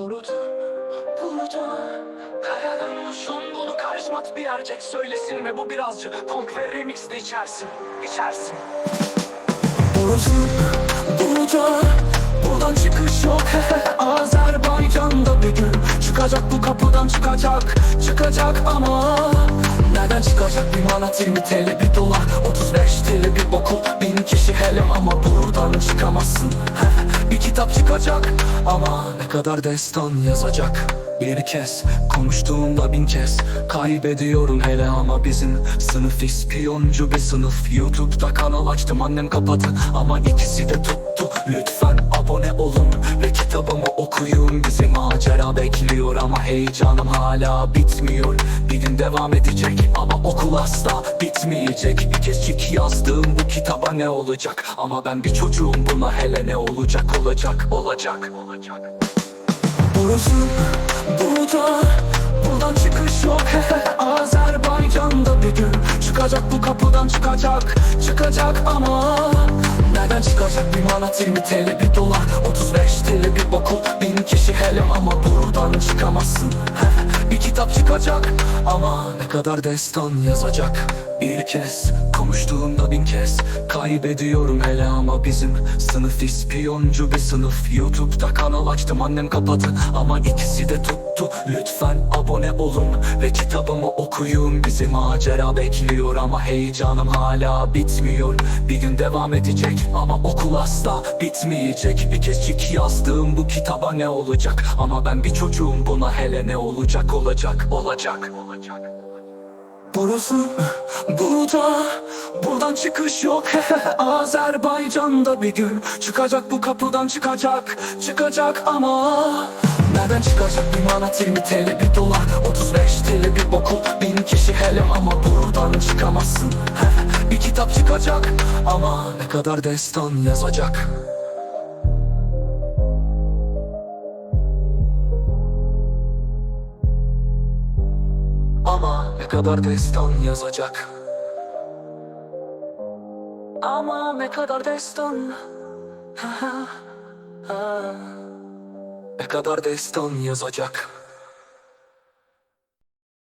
Durdu, burada Kayalanmışım bunu karizmat bir erkek söylesin Ve bu birazcık punk ve remix de içersin. İçersin Durdu, burada Buradan çıkış yok. Azerbaycan'da bir gün Çıkacak bu kapıdan çıkacak Çıkacak ama Nereden çıkacak? Bir manat 20 TL bir dolar 35 TL bir okul Bin kişi hele ama buradan çıkamazsın kitap çıkacak. Ama ne kadar destan yazacak. Bir kez konuştuğumda bin kez. Kaybediyorum hele ama bizim Sınıf ispiyoncu bir sınıf. Youtube'da kanal açtım annem kapadı Ama ikisi de tuttu. Lütfen abone olun ve kitabımı okuyun. Bizi macera bekliyor ama heyecanım hala bitmiyor. Bir gün devam edecek ama okul asla bitmeyecek. Bir kez yazdığım bu kitaba ne olacak? Ama ben bir çocuğum buna hele ne olacak? Olacak olacak olacak. Burası burada Buradan çıkış yok. Azerbaycan'da bir gün Çıkacak bu kapıdan çıkacak Çıkacak ama Nereden çıkacak? Bir manat 20 TL bir dolar Bir kitap çıkacak. Ama ne kadar destan yazacak Bir kez konuştuğumda bin kez Kaybediyorum hele ama bizim Sınıf ispiyoncu bir sınıf. Youtube'da kanal açtım annem kapadı Ama ikisi de tuttu. Lütfen abone olun Ve kitabımı okuyun. Bizi macera bekliyor ama heyecanım hala bitmiyor. Bir gün devam edecek ama okul asla bitmeyecek. Bir kezdik yazdığım bu kitaba ne olacak? Ama ben bir çocuğum buna hele ne olacak? Olacak olacak olacak Burası burada Buradan çıkış yok. Azerbaycan'da bir gün Çıkacak bu kapıdan çıkacak Çıkacak ama Nereden çıkacak? Bir manat 20 TL bir dolar 35 TL bir okul Bin kişi hele ama buradan çıkamazsın. Bir kitap çıkacak ama ne kadar destan yazacak Ama ne kadar destan yazacak? Ama ne kadar destan? Ne kadar destan yazacak